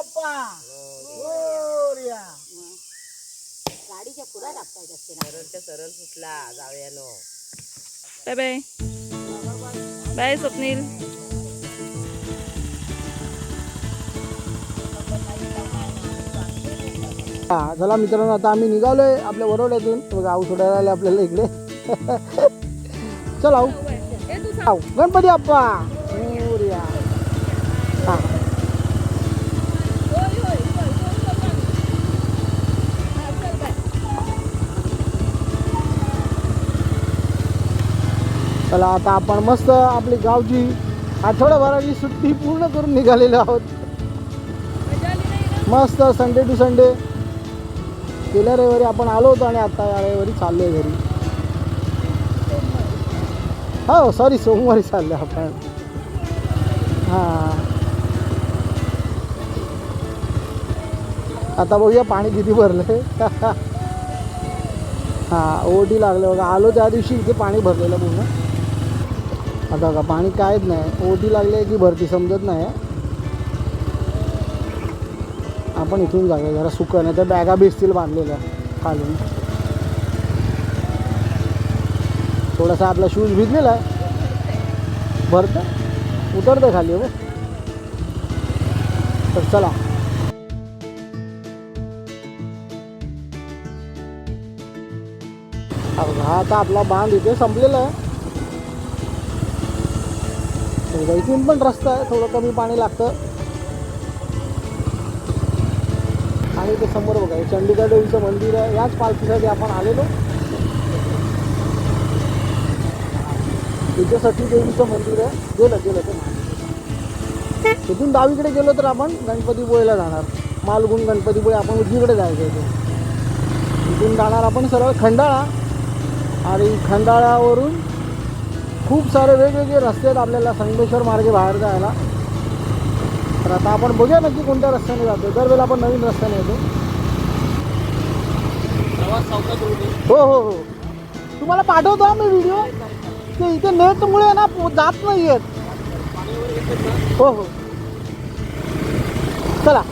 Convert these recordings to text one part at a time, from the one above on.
बाप्पा मोरया. गाडीच्या असते ना सरळच्या सरळ सुटला जाऊयानो बाय बाय बाय स्वप्नील. हा चला मित्रांनो आता आम्ही निघालोय आपल्या वरोड्यातून बघा आऊ सोडायला आले आपल्याला इकडे. चला आऊ गणपती बाप्पा. मोरया. चला आता आपण मस्त आपली गावची आठवड्याभराची सुट्टी पूर्ण करून निघालेलो आहोत. मस्त संडे टू संडे गेल्या रविवारी आपण आलो होतो आणि आता या रविवारी चाललो आहे घरी. हो सॉरी सोमवारी चाललो आपण. हां. आता बघूया पाणी किती भरलं हां ओटी लागलं बघा. आलो त्या दिवशी इथे पाणी भरलेलं पूर्ण. आता बघा पाणी कायच नाही. ओटी लागली आहे की भरती समजत नाही. आपण इथून जाऊया. जरा सुकं नाही तर बॅगा भिजतील बांधलेल्या खालून. थोडासा आपला शूज भिजलेला आहे. भरतं? उतरतं खाली हो तर चला. हा आता आपला बांध इथे संपलेला आहे. थोडं इथून पण रस्ता आहे थोडं कमी पाणी लागतं. आणि ते समोर बघा हे चंडिका देवीचं मंदिर आहे याच पालखीसाठी आपण आलेलो. त्याच्यासाठी देवीचं मंदिर आहे. गेलं गेलं ते तिथून डावीकडे गेलो तर आपण गणपतीपुळेला जाणार. मालगुण गणपतीपुळे आपण उजवीकडे जायचं इथे तिथून जाणार आपण सरळ खंडाळा. आणि खंडाळ्यावरून खूप सारे वेगवेगळे रस्ते आहेत आपल्याला संगमेश्वर मार्गे बाहेर जायला. तर आता आपण बघूया नक्की कोणत्या रस्त्याने जातो दरवेळेला आपण नवीन रस्त्याने येतो. हो हो हो. तुम्हाला पाठवतो हा मी व्हिडिओ ते इथे नेटमुळे ना जात नाही आहेत हो हो. चला.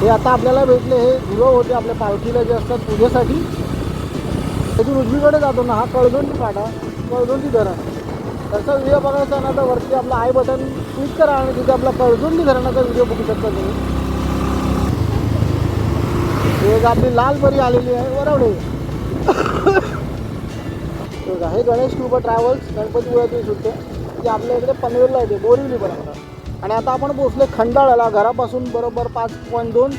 हे आता आपल्याला भेटले हे धुळं होते आपल्या पालखीला जे असतात पूजेसाठी. त्यातून उजवीकडे जातो ना हा कळदोंडी फाटा कळदोंडी धरण त्याचा व्हिडिओ बघायचा ना तर वरती आपलं आय बटन क्लिक करा आणि तिथे आपला कळदोंडी धरणाचा व्हिडिओ बघू शकता तुम्ही. एक आपली लाल परी आलेली आहे वरवडे. हे गणेश कृपा ट्रॅव्हल्स गणपतीपुळ्यातून सुटते ते आपल्या इकडे पनवेलला येते बोरिवली पर्यंत. आणि आता आपण पोचले खंडाळ्याला घरापासून बरोबर पाच पॉईंट दोन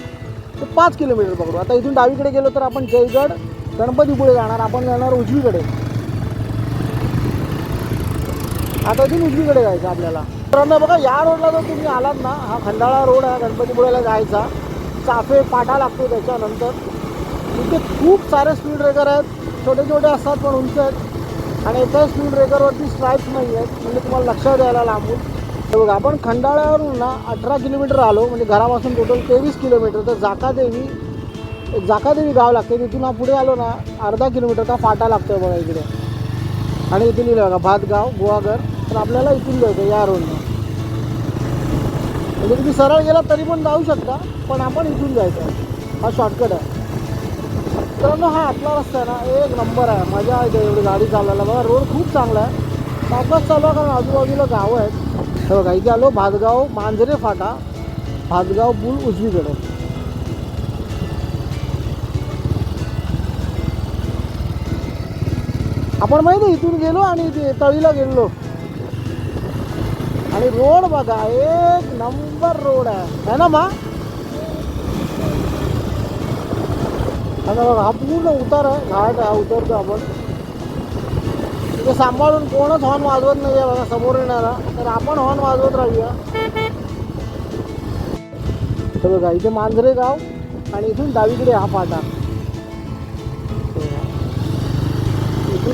ते पाच किलोमीटर पकडू. आता इथून डावीकडे गेलो तर आपण जयगड गणपतीपुळे जाणार आपण जाणार उजवीकडे. आता अजून उजवीकडे जायचं आपल्याला. मित्रांनो बघा या रोडला जर तुम्ही आलात ना हा खंडाळा रोड आहे गणपतीपुळेला जायचा. चाफे पाटा लागतो त्याच्यानंतर. इथे खूप सारे स्पीड ब्रेकर आहेत. छोटे छोटे असतात पण उंच आहेत. आणि एका स्पीड ब्रेकरवरती स्ट्राईक्स नाही आहेत म्हणजे तुम्हाला लक्षात द्यायला लांबून. हे बघा आपण खंडाळ्यावरून ना अठरा किलोमीटर आलो म्हणजे घरापासून टोटल तेवीस किलोमीटर तर जाकादेवी जाकादेवी गाव लागते. तिथून हा पुढे आलो ना अर्धा किलोमीटरचा फाटा लागतो बघा इकडे. आणि इथे लिहिलं बघा भातगाव गोवाघर तर आपल्याला इथून जायचं या रोडनं म्हणजे तुम्ही सरळ गेला तरी पण जाऊ शकता पण आपण इथून जायचं हा शॉर्टकट आहे. मित्रांनो हा आपला रस्ता आहे ना एक नंबर आहे. मजा येते एवढी गाडी चालवायला. बघा रोड खूप चांगला आहे. सावकाश चालवा कारण आजूबाजूला गावं आहेत. हे बघा इथे आलो भातगाव मांजरे फाटा भातगाव पूल उजवीकडे. आपण माहिती आहे, इथून गेलो आणि ते तळीला गेलो. आणि रोड बघा एक नंबर रोड आहे. है ना मा? आता बघा हा पूर्ण उतार आहे घाट आहे हा उतरतो आपण. तिथे सांभाळून कोणच हॉर्न वाजवत नाही आहे बघा समोर येणारा. तर आपण हॉर्न वाजवत राहूया. तर बघा इथे मांजरे गाव आणि इथून डावीकडे हा फाटा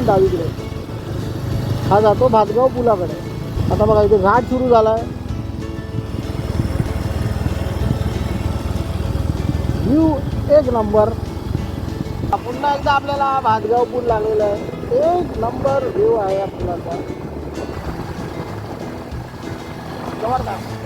डावीकडे हा जातो भातगाव पुलाकडे. आता बघा इथे घाट सुरू झाला आहे व्ह्यू एक नंबर पुन्हा एकदा आपल्याला भातगाव पूल लागलेला आहे. एक नंबर व्ह्यू आहे या पुलाचा जबरदस्त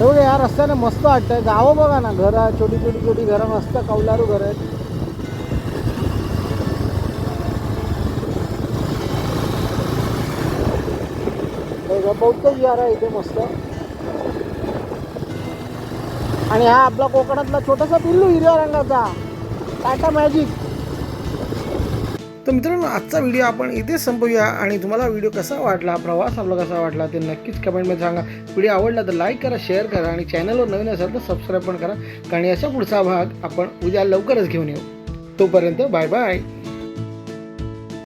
ह्या रस्त्याने मस्त वाटतंय. गावं बघा ना घरं छोटी छोटी छोटी घरं मस्त कौलारू घरं आहेत. हे बौद्ध विहार आहे इथे मस्त. आणि हा आपला कोकणातला छोटासा पिल्लू हिरव्या रंगाचा. टाटा मॅजिक. तर मित्रांनो आजचा व्हिडिओ आपण इथेच संपवूया. आणि तुम्हाला व्हिडिओ कसा वाटला प्रवास आपला कसा वाटला ते नक्कीच कमेंटमध्ये सांगा. व्हिडिओ आवडला तर लाईक करा शेअर करा आणि चॅनलवर नवीन असाल तर सबस्क्राईब पण करा. कारण याचा पुढचा भाग आपण उद्या लवकरच घेऊन येऊ. तोपर्यंत बाय बाय